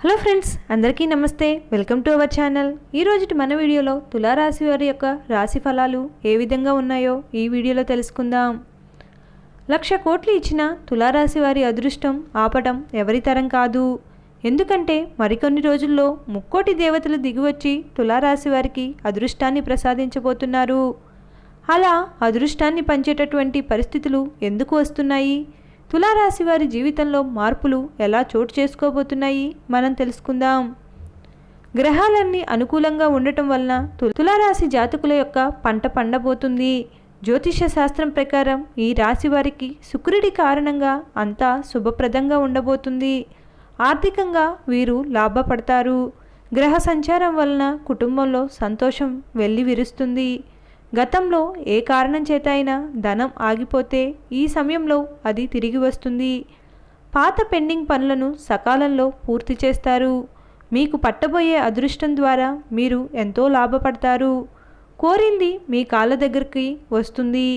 Hello friends అందరికీ నమస్తే. Welcome to our channel. ఈ రోజుటి మన వీడియోలో తులారాశి వారి యొక్క రాశి ఫలాలు ఏ విధంగా ఉన్నాయో ఈ వీడియోలో తెలుసుకుందాం. లక్ష కోట్లు ఇచ్చిన తులారాశి వారి అదృష్టం ఆపటం ఎవరి తరం కాదు. ఎందుకంటే మరికొన్ని రోజుల్లో ముక్కోటి దేవతలు దిగివచ్చి తులారాశి వారికి అదృష్టాన్ని ప్రసాదించబోతున్నారు. అలా అదృష్టాన్ని పంచేటటువంటి పరిస్థితులు ఎందుకు వస్తున్నాయి? తులారాశి వారి జీవితంలో మార్పులు ఎలా చోటు చేసుకోబోతున్నాయి? మనం తెలుసుకుందాం. గ్రహాలన్నీ అనుకూలంగా ఉండటం వలన తులారాశి జాతకుల యొక్క పంట పండబోతుంది. జ్యోతిష శాస్త్రం ప్రకారం ఈ రాశి వారికి శుక్రుడి కారణంగా అంతా శుభప్రదంగా ఉండబోతుంది. ఆర్థికంగా వీరు లాభపడతారు. గ్రహ సంచారం వలన కుటుంబంలో సంతోషం వెళ్ళి విరుస్తుంది గతంలో ఏ కారణం చేత అయినా ధనం ఆగిపోతే ఈ సమయంలో అది తిరిగి వస్తుంది. పాత పెండింగ్ పనులను సకాలంలో పూర్తి చేస్తారు. మీకు పట్టబోయే అదృష్టం ద్వారా మీరు ఎంతో లాభపడతారు. కోరింది మీ కాళ్ళ దగ్గరికి వస్తుంది.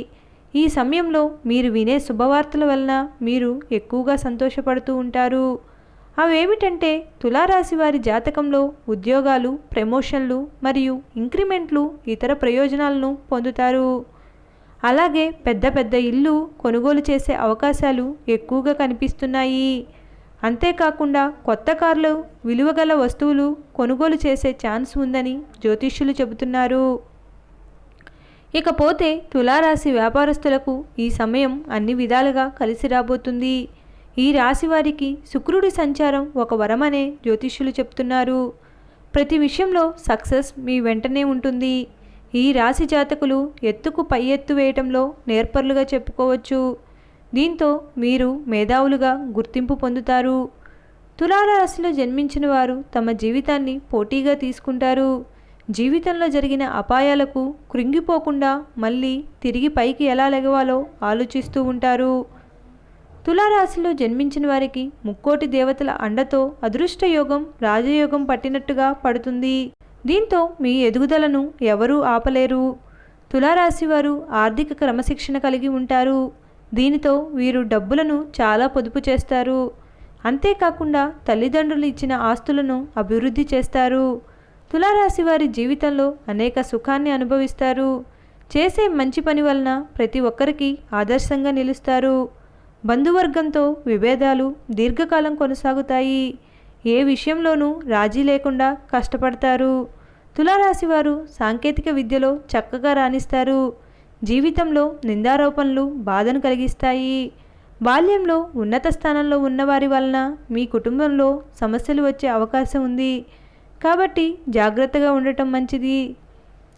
ఈ సమయంలో మీరు వినే శుభవార్తల వలన మీరు ఎక్కువగా సంతోషపడుతూ ఉంటారు. అవేమిటంటే తులారాశి వారి జాతకంలో ఉద్యోగాలు ప్రమోషన్లు మరియు ఇంక్రిమెంట్లు ఇతర ప్రయోజనాలను పొందుతారు. అలాగే పెద్ద పెద్ద ఇల్లు కొనుగోలు చేసే అవకాశాలు ఎక్కువగా కనిపిస్తున్నాయి. అంతేకాకుండా కొత్త కార్లు విలువగల వస్తువులు కొనుగోలు చేసే ఛాన్స్ ఉందని జ్యోతిష్యులు చెబుతున్నారు. ఇకపోతే తులారాశి వ్యాపారస్తులకు ఈ సమయం అన్ని విధాలుగా కలిసి రాబోతుంది. ఈ రాశి వారికి శుక్రుడి సంచారం ఒక వరమనే జ్యోతిష్యులు చెప్తున్నారు. ప్రతి విషయంలో సక్సెస్ మీ వెంటనే ఉంటుంది. ఈ రాశి జాతకులు ఎత్తుకు పై ఎత్తు వేయటంలో నేర్పర్లుగా చెప్పుకోవచ్చు. దీంతో మీరు మేధావులుగా గుర్తింపు పొందుతారు. తులారాశిలో జన్మించిన వారు తమ జీవితాన్ని పోటీగా తీసుకుంటారు. జీవితంలో జరిగిన అపాయాలకు కృంగిపోకుండా మళ్ళీ తిరిగి పైకి ఎలా లెగవాలో ఆలోచిస్తూ ఉంటారు. తులారాశిలో జన్మించిన వారికి ముక్కోటి దేవతల అండతో అదృష్టయోగం రాజయోగం పట్టినట్టుగా పడుతుంది. దీంతో మీ ఎదుగుదలను ఎవరూ ఆపలేరు. తులారాశి వారు ఆర్థిక క్రమశిక్షణ కలిగి ఉంటారు. దీనితో వీరు డబ్బులను చాలా పొదుపు చేస్తారు. అంతేకాకుండా తల్లిదండ్రులు ఇచ్చిన ఆస్తులను అభివృద్ధి చేస్తారు. తులారాశి వారి జీవితంలో అనేక సుఖాన్ని అనుభవిస్తారు. చేసే మంచి పని వలన ప్రతి ఒక్కరికి ఆదర్శంగా నిలుస్తారు. బంధువర్గంతో విభేదాలు దీర్ఘకాలం కొనసాగుతాయి. ఏ విషయంలోనూ రాజీ లేకుండా కష్టపడతారు. తులారాశి వారు సాంకేతిక విద్యలో చక్కగా రాణిస్తారు. జీవితంలో నిందారోపణలు బాధను కలిగిస్తాయి. బాల్యంలో ఉన్నత స్థానంలో ఉన్నవారి వలన మీ కుటుంబంలో సమస్యలు వచ్చే అవకాశం ఉంది. కాబట్టి జాగ్రత్తగా ఉండటం మంచిది.